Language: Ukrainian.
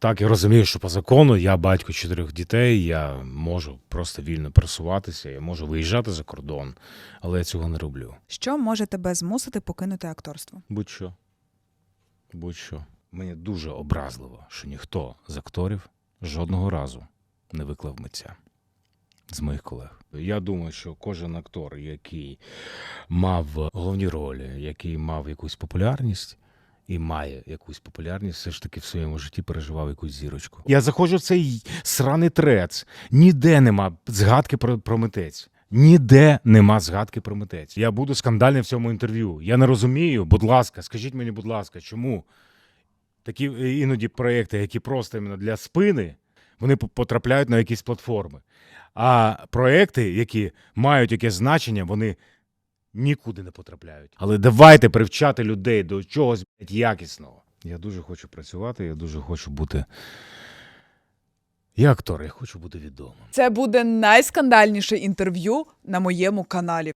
Так, я розумію, що по закону я батько чотирьох дітей, я можу просто вільно пересуватися, я можу виїжджати за кордон, але я цього не роблю. Що може тебе змусити покинути акторство? Будь-що. Будь-що. Мені дуже образливо, що ніхто з акторів жодного разу не виклав митця з моїх колег. Я думаю, що кожен актор, який мав головні ролі, який мав якусь популярність. І має якусь популярність, все ж таки в своєму житті переживав якусь зірочку. Я заходжу в цей сраний трец. Ніде нема згадки про, про митець. Ніде нема згадки про митець. Я буду скандальним в цьому інтерв'ю. Я не розумію. Будь ласка, скажіть мені, будь ласка, чому такі е, іноді проекти, які просто іменно для спини, вони потрапляють на якісь платформи. А проекти, які мають якесь значення, вони нікуди не потрапляють. Але давайте привчати людей до чогось блядь, якісного. Я дуже хочу працювати, я дуже хочу бути. Я актор, я хочу бути відомим. Це буде найскандальніше інтерв'ю на моєму каналі.